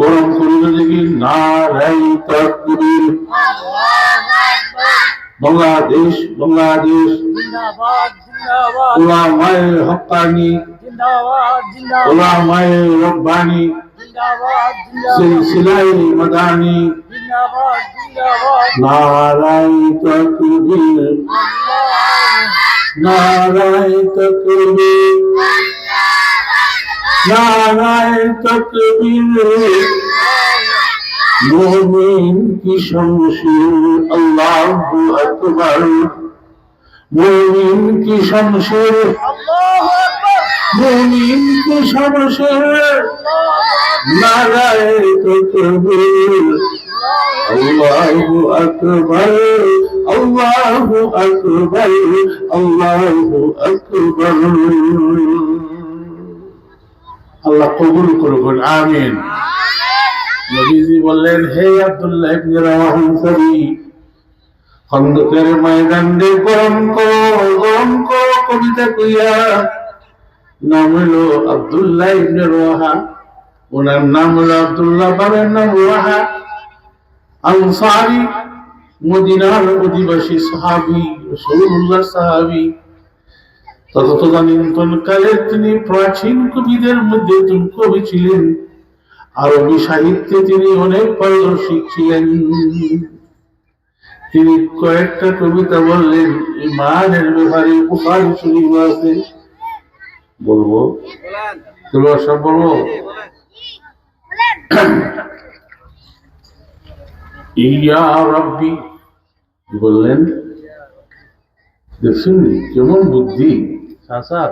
গরম করিল দেখি নারাই তাকবীর বাংলাদেশ বাংলাদেশ। ওলামায়ে হক্কানি ওলামায়ে রব্বানি। সিলসিলায়ে মাদানি। নারাই তাকবীর নারাই তাকবীর নারাই তাকবীর মোমিন কি শমশির আল্লাহু আকবার। মোমিন কি শমশির আল্লাহু আকবার মোমিন কি শমশির নারায় তাকবীর আল্লাহু আকবার। আল্লাহু আকবার। আল্লাহু আকবার। আল্লাহ কবুল করুন আমিন। নবীজি বললেন হে আব্দুল্লাহ ইবনে রাওয়াহ আনসারী খন্দকের ময়দান দিয়ে গরম করো গরম করো কবিতা কইয়া। নাম হলো আব্দুল্লাহ ইবনে রাওয়াহা। ওনার নাম হলো আব্দুল্লাহ বাবার নাম রাওয়াহা। আনসারি মদিনার অধিবাসী সাহাবী রাসূলুল্লাহ সাহাবী। তদানীন্তন কালে তিনি প্রাচীন কবিদের মধ্যে একজন কবি ছিলেন। আরবি সাহিত্যে তিনি অনেক পারদর্শী ছিলেন। তিনি কয়েকটা কবিতা বললেন, ইমানের ব্যাপারে বুখারি শরীফ আছে। বলব? তোমরা সব বলব? ইয়া রব্বি বললেন? দেখছেন কেমন বুদ্ধি। সাসার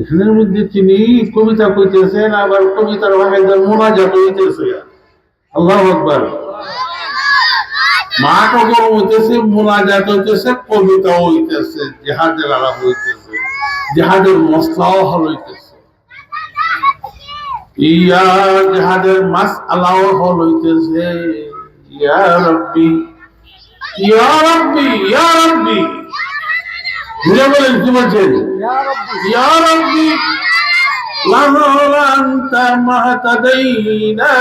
এখানের মধ্যে তিনি কবিতা কইতেছেন আবার কবিতার ভাষায় মোনাজা কইতেছে আল্লাহ আকবার। মাঠও গরম হইতেছে মোনাজাত হইতেছে কবিতা হইতেছে জেহাদের আলাপ হইতেছে জেহাদের মশলাও হল হইতেছে। ইয়া জেহাদের মাস আলাও হল হইতেছে। ইয়া রব্বি ইয়া রব্বি ইয়া রব্বি। বুঝে বলেন কি বলছেন ইয়া রাব্বি يا ربي لولا أنت ما اهتدينا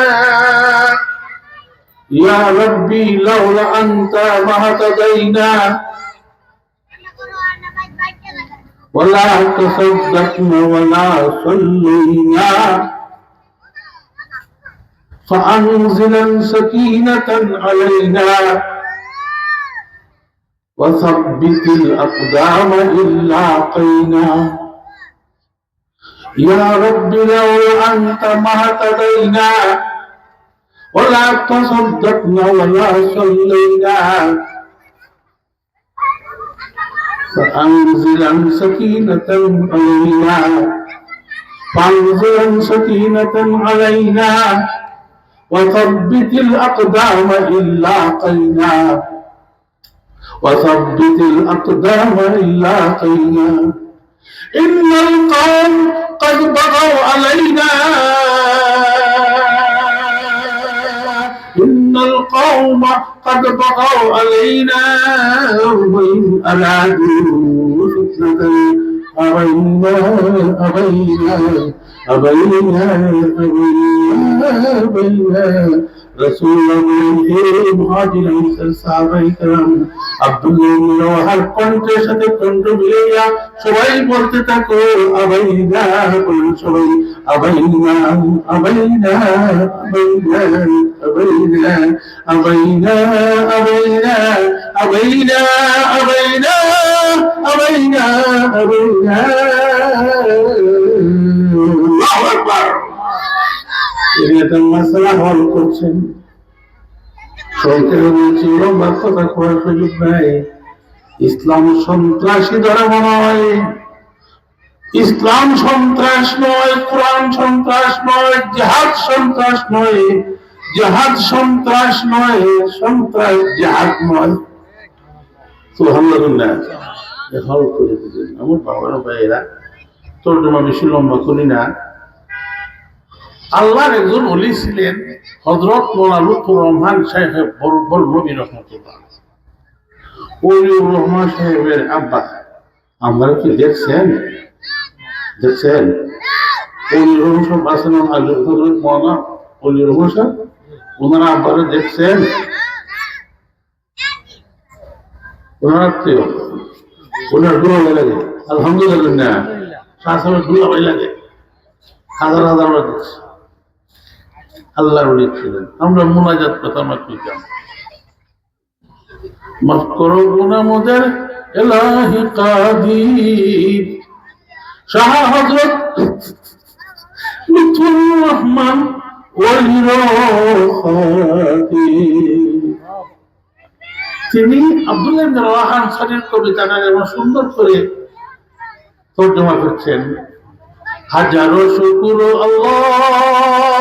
يا ربي لولا أنت ما اهتدينا ولا تصدقنا ولا صلينا فأنزلا سكينة علينا وثبت الأقدام إلا قينا. يا رب لو أنت ما اهتدينا ولا تصدقنا ولا صلينا. فأنزلا سكينة علينا. فأنزلا سكينة علينا. وثبت الأقدام إلا قينا. وثبت الأقدام إلا قينا إن القوم قد بغوا علينا. إن القوم قد بغوا علينا. وإن أرادوا فتنة أبينا أبينا أبينا أبينا أبينا. সাথে কণ্ঠ মিলে সবাই বলতে থাকো আবাই না সবাই আবাই না আবাই না আবাই না আবাই না আবাই না আবাই না আবাই না আবাই না আবাই না ইসলাম সন্ত্রাসী নয়। ইসলাম সন্ত্রাস নয়, কোরআন সন্ত্রাস নয়, জেহাদ সন্ত্রাস নয়। জেহাদ সন্ত্রাস নয়, সন্ত্রাস জেহাদ নয়। আমার বাবার, ভাইয়েরা তোর তর্জমা বেশি লম্বা করি না। আল্লাহর একজন অলি ছিলেন হজরত মোলা লুৎফুর রহমান সাহেব নবী রহমতুল্লাহ রহমান সাহেবের আব্বা। আমরা কি দেখছেন? দেখছেন? ওনারা দেখছেন? ওনার আলহামদুলিল্লাহ। লাগে। হাজার হাজার দেখছি। আল্লাহর উলি ছিলেন। আমরা মোনাজাত কথা কইতাম। মাফ করো গুনা মোদের এলাহি কাদির। শাহ হজরত রহমান তিনি আব্দুল্লাহ কবিতাটা যেমন সুন্দর করে তর্জমা করছেন। হাজারো শুকুর আল্লাহ।